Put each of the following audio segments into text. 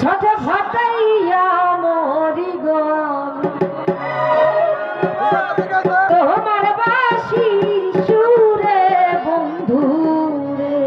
ছটে ফাটাইয়া মরি গম তোমার বাসি সুরে বন্ধু রে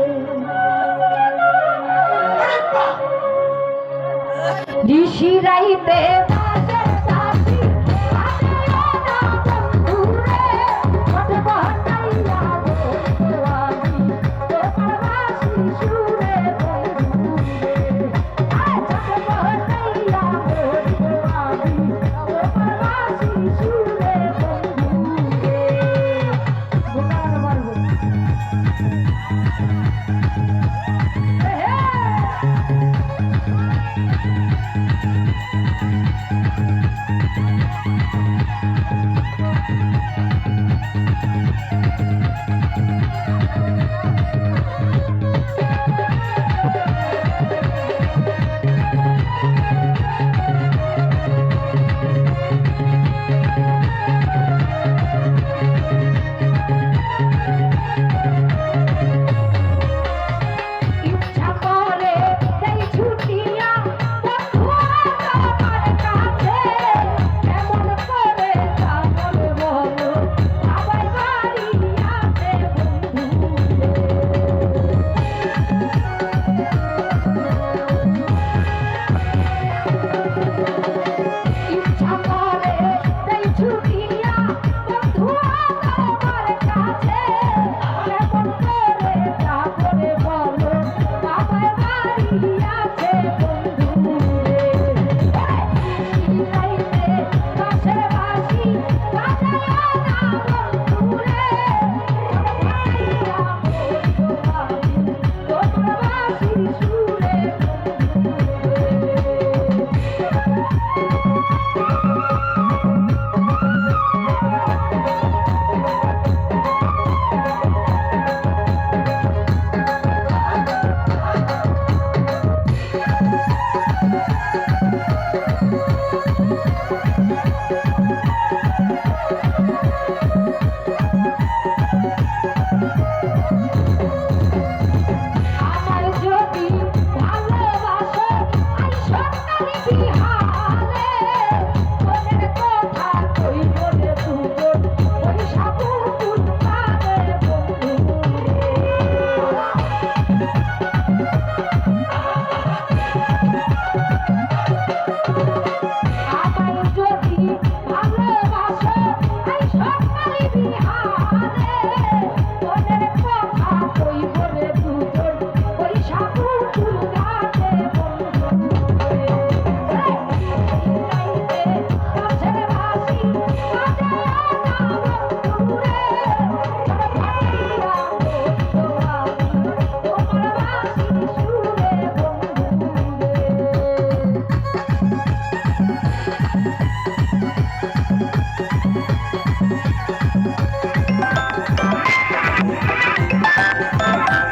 Thank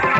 you.